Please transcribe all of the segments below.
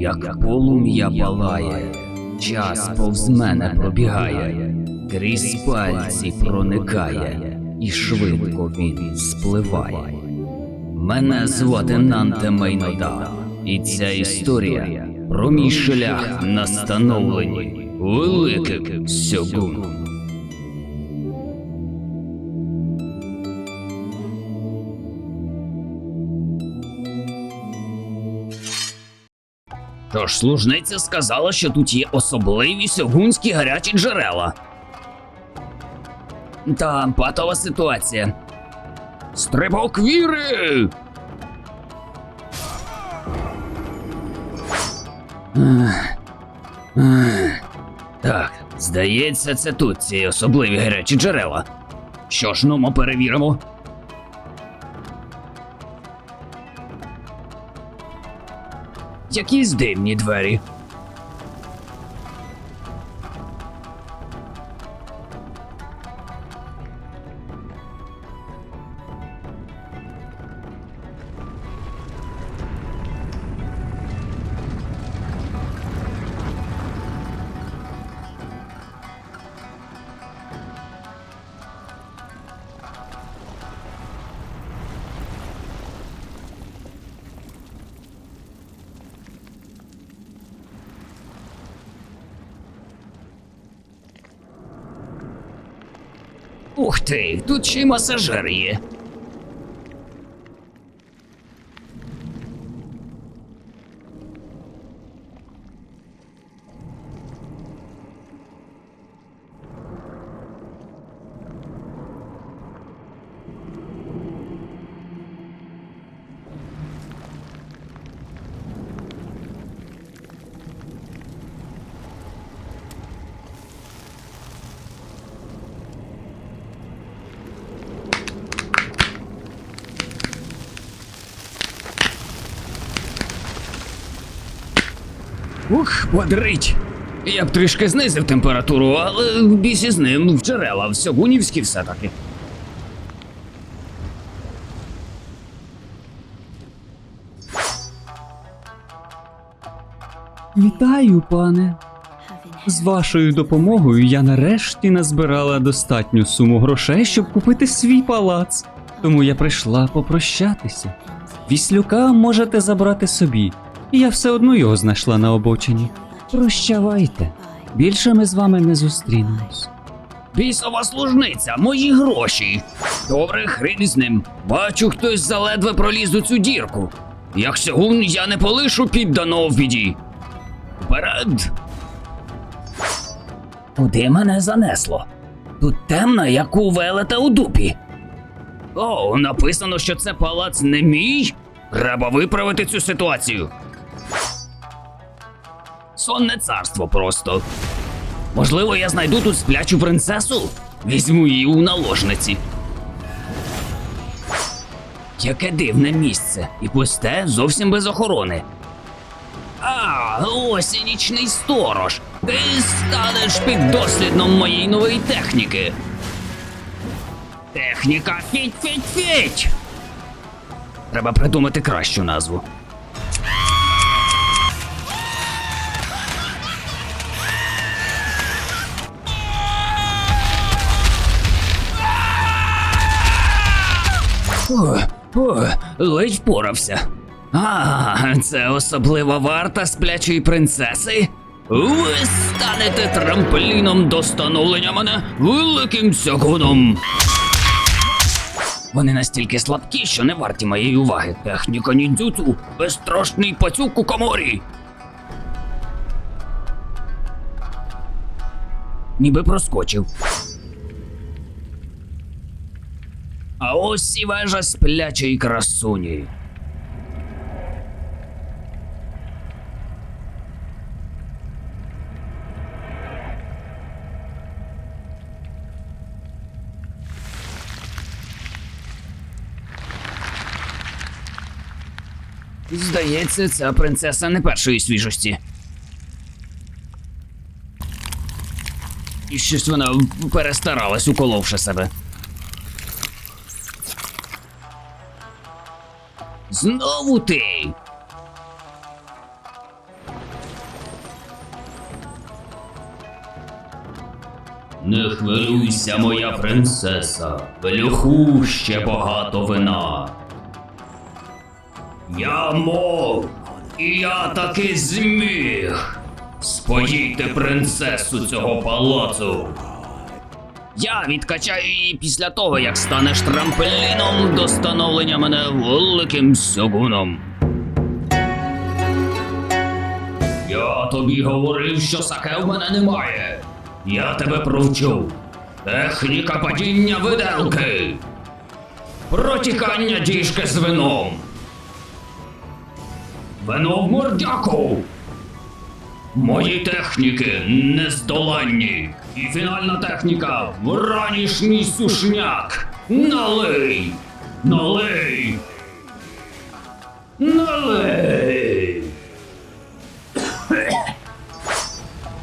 Як полум'я палає, час повз мене пробігає, крізь пальці проникає, і швидко він спливає. Мене звати Нанте Мейнода, і ця історія про мій шлях на становленні великим сьогуном. Тож служниця сказала, що тут є особливі сьогунські гарячі джерела. Та патова ситуація. Стрибок віри! Так, здається, це тут ці особливі гарячі джерела. Що ж, ну ми перевіримо. Якісь дивні двері. Ух ти, тут ще й масажер є. Ух, бодрить. Я б трішки знизив температуру, але в бісі з ним в джерела, в сьогунівські все-таки. Вітаю, пане. З вашою допомогою я нарешті назбирала достатню суму грошей, щоб купити свій палац. Тому я прийшла попрощатися. Віслюка можете забрати собі. Я все одно його знайшла на обочині. Прощавайте. Більше ми з вами не зустрінемось. Бісова служниця, мої гроші. Добре, хрін з ним. Бачу, хтось заледве проліз у цю дірку. Як сьогун я не полишу підданого в біді. Вперед! Куди мене занесло? Тут темно, як у велета у дупі. О, написано, що це палац не мій. Треба виправити цю ситуацію. Сонне царство просто. Можливо, я знайду тут сплячу принцесу? Візьму її у наложниці. Яке дивне місце, і пусте зовсім без охорони. А, ось і нічний сторож. Ти станеш піддослідном моєї нової техніки. Техніка фіть-фіть-фіть! Треба придумати кращу назву. О, о, ледь впорався. А, це особлива варта сплячої принцеси. Ви станете трампліном до становлення мене великим сягуном. Вони настільки слабкі, що не варті моєї уваги. Техніка ніндзюцу, безстрашний пацюк у коморі. Ніби проскочив. А ось і вежа сплячої красуні. Здається, ця принцеса не першої свіжості. І щось вона перестаралась, уколовши себе. Знову ти. Не хвилюйся, моя принцеса, в льоху ще багато вина. Я мов, і я таки зміг. Споїти принцесу цього палацу. Я відкачаю її після того, як станеш трампліном до становлення мене великим сьогуном. Я тобі говорив, що саке в мене немає. Я тебе провчу. Техніка падіння виделки. Протікання діжки з вином. Вино в мордяку. Мої техніки нездоланні. І фінальна техніка вранішній сушняк. Налий! Налий! Налий!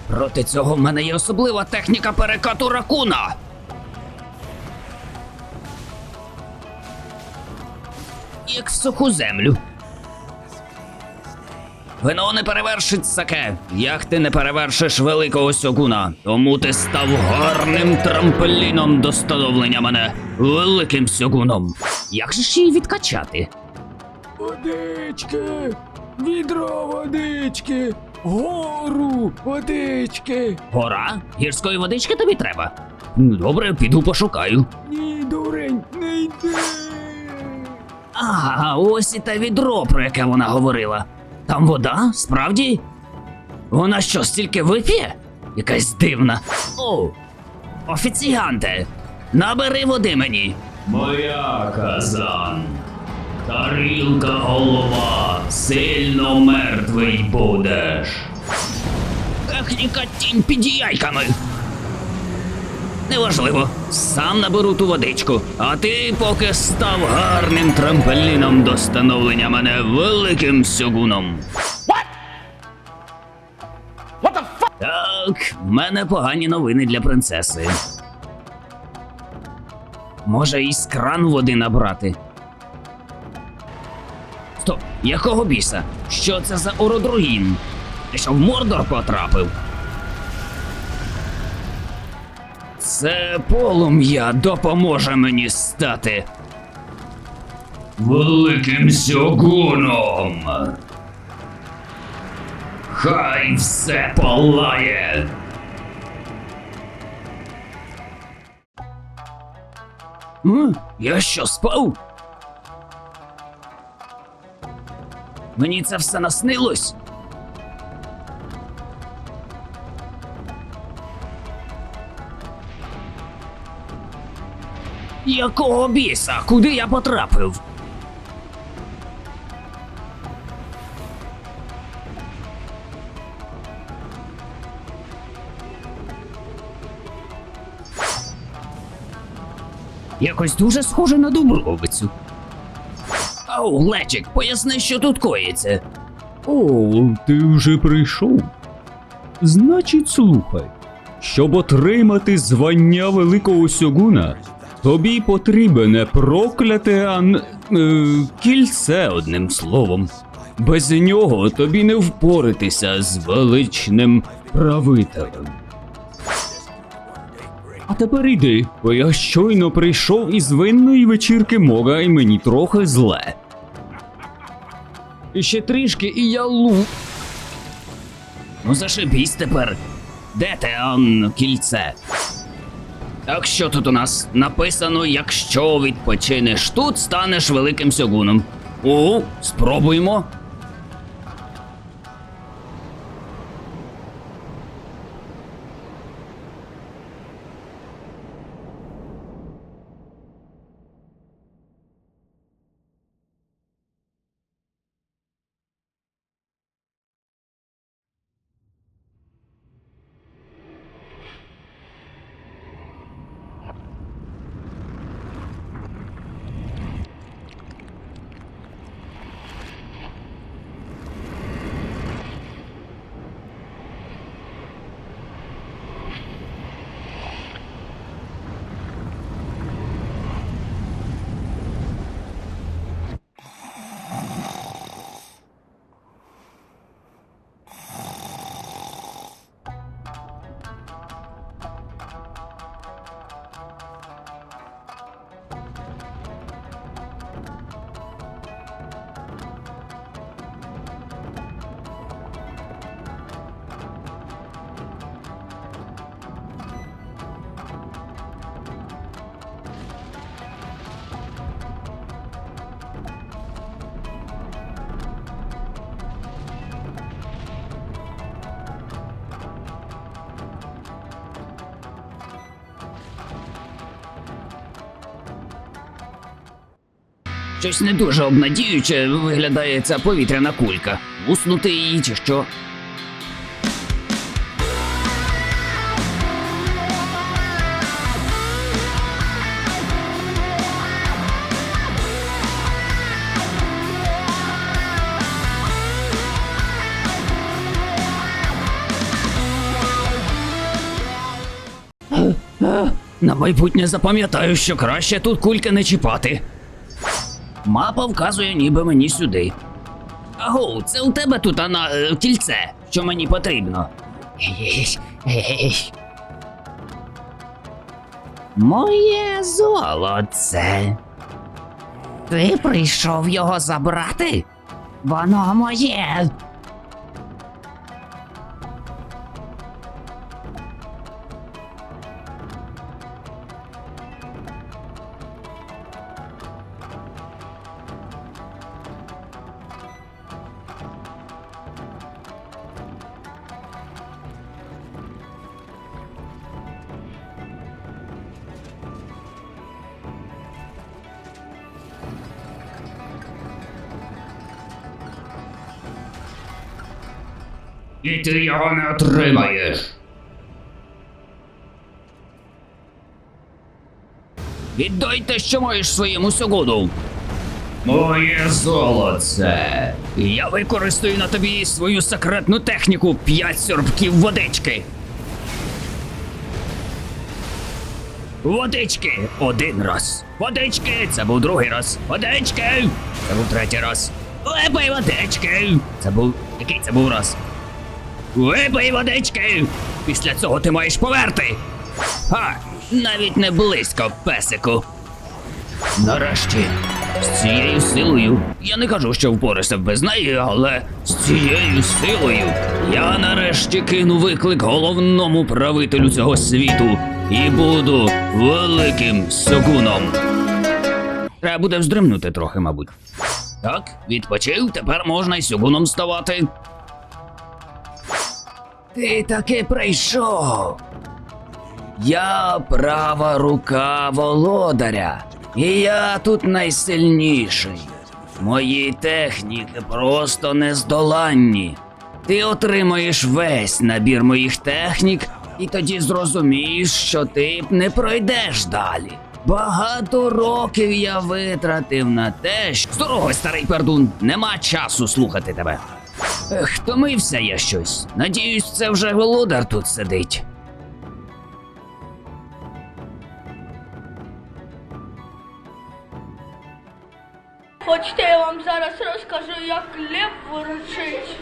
Проти цього в мене є особлива техніка перекату ракуна. Як в суху землю. Вино не перевершить саке, як ти не перевершиш великого сьогуна. Тому ти став гарним трампліном до становлення мене великим сьогуном. Як же ж її відкачати? Водички! Відро водички! Гору водички! Гора? Гірської водички тобі треба? Добре, піду пошукаю. Ні, дурень, не йди! А, ось і те відро, про яке вона говорила. Там вода, справді? Вона що, стільки вип'є? Якась дивна. О, офіціанте, набери води мені. Моя казан. Тарілка голова, сильно мертвий будеш. Техніка тінь під яйками. Неважливо, сам наберу ту водичку, а ти поки став гарним трампліном до становлення мене великим сьогуном. Так, в мене погані новини для принцеси. Може, із кран води набрати. Стоп, якого біса? Що це за ородруїн? Ти що в Мордор потрапив? Це полум'я допоможе мені стати. Великим сьогуном. Хай все палає. М? Я що спав? Мені це все наснилось? Якого біса? Куди я потрапив? Якось дуже схоже на Дубровицю. Оу, Лечик, поясни, що тут коїться. О, ти вже прийшов. Значить, слухай. Щоб отримати звання великого сьогуна, тобі потрібне прокляте ан... Е, кільце одним словом. Без нього тобі не впоратися з величним правителем. А тепер іди, бо я щойно прийшов із винної вечірки мога і мені трохи зле. І ще трішки, і я лу. Ну зашибісь тепер. Де те ан кільце? Так що тут у нас написано, якщо відпочинеш тут, станеш великим сьогуном. О, спробуємо. Щось не дуже обнадіюче виглядає ця повітряна кулька. Уснути її чи що? На майбутнє запам'ятаю, що краще тут кульки не чіпати. Мапа вказує ніби мені сюди. Агу, це у тебе тут ана, е, кільце, що мені потрібно. Моє золоце. Ти прийшов його забрати? Воно моє. Ти його не отримаєш. Віддай те, що маєш своєму сьогоду. Моє золоце. Я використаю на тобі свою секретну техніку п'ять сьорбків водички. Водички один раз. Водички, це був другий раз. Водички! Це був третій раз. Випий водички! Це був. Який це був раз? Випий водички! Після цього ти маєш померти! Ха! Навіть не близько, песику. Нарешті, з цією силою. Я не кажу, що впорався без неї, але з цією силою я нарешті кину виклик головному правителю цього світу і буду великим согуном. Треба буде вздремнути трохи, мабуть. Так, відпочив, тепер можна й сьогуном ставати. Ти таки прийшов. Я права рука володаря, і я тут найсильніший. Мої техніки просто нездоланні. Ти отримаєш весь набір моїх технік, і тоді зрозумієш, що ти не пройдеш далі. Багато років я витратив на те, що Здорово, старий пердун, нема часу слухати тебе. Ех, втомився я щось. Надіюсь, це вже володар тут сидить. Хочете, я вам зараз розкажу, як лев ворочить.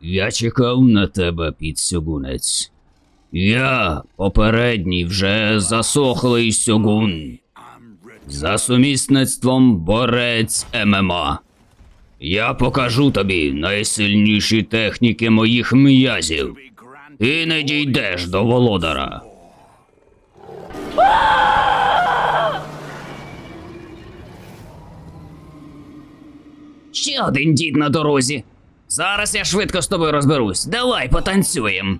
Я чекав на тебе, підсьогунець. Я попередній вже засохлий сьогун. За сумісництвом борець ММА. Я покажу тобі найсильніші техніки моїх м'язів. Ти не дійдеш до володара. Ще один дід на дорозі. Зараз я швидко з тобою розберусь. Давай потанцюємо.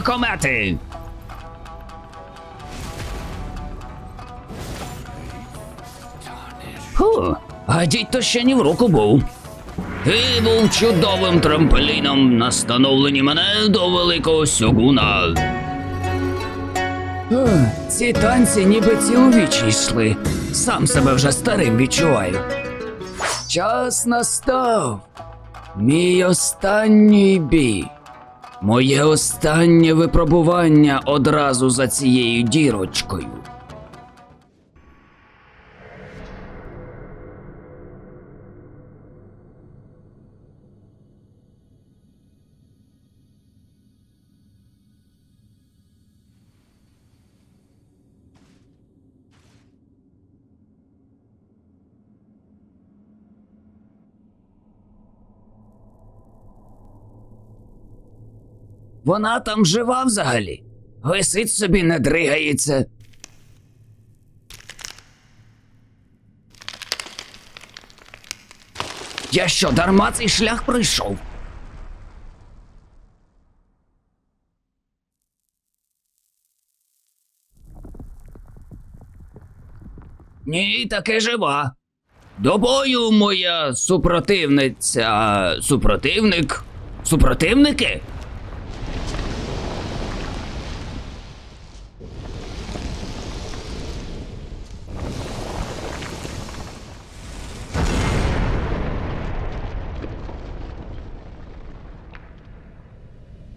Комети. Ху, а дідь то ще ні в руку був. Ти був чудовим трампліном на становленні мене до великого сьогуна. Ці танці ніби цілу віч йшли. Сам себе вже старим відчуваю. Час настав. Мій останній бій. Моє останнє випробування одразу за цією дірочкою. Вона там жива взагалі. Висить собі, не дригається. Я що, дарма цей шлях пройшов? Ні, таки жива. До бою, моя супротивниця. Супротивник? Супротивники?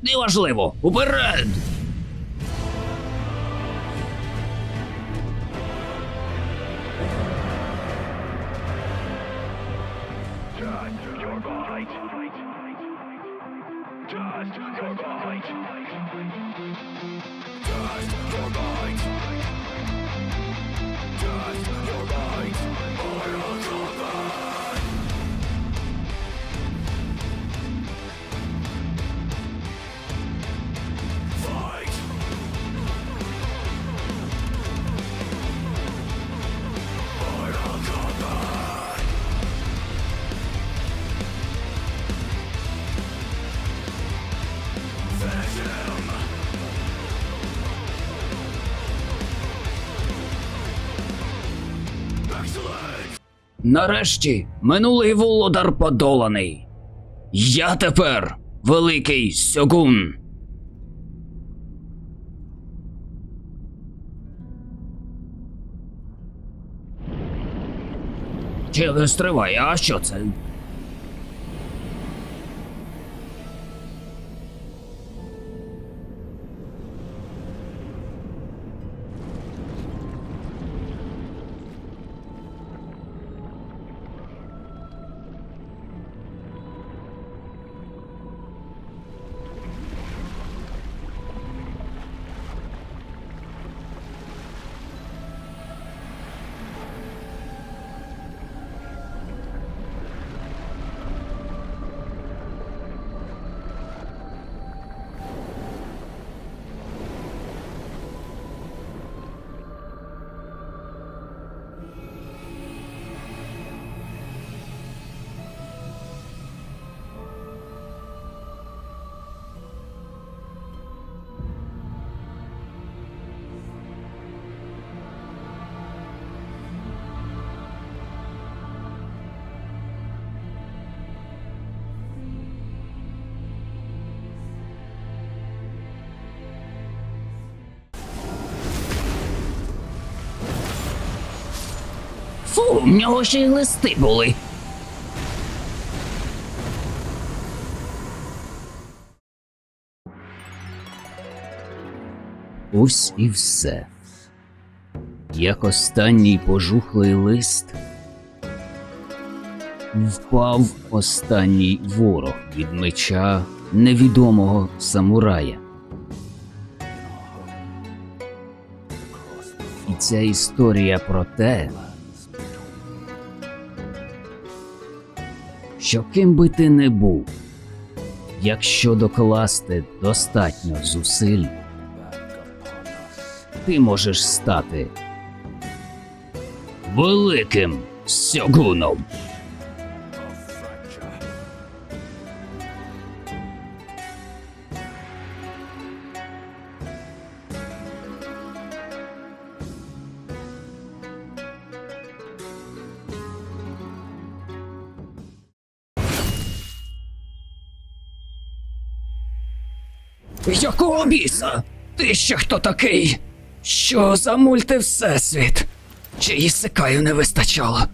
Неважливо, уперед! Нарешті минулий володар подоланий. Я тепер великий сьогун. Чи стривай, а що це? В нього ще й листи були. Ось і все. Як останній пожухлий лист. Впав останній ворог від меча невідомого самурая. І ця історія про те, що ким би ти не був, якщо докласти достатньо зусиль, ти можеш стати великим сьогуном. Якого біса? Ти ще хто такий? Що за мульти всесвіт? Чи Ісикаю не вистачало?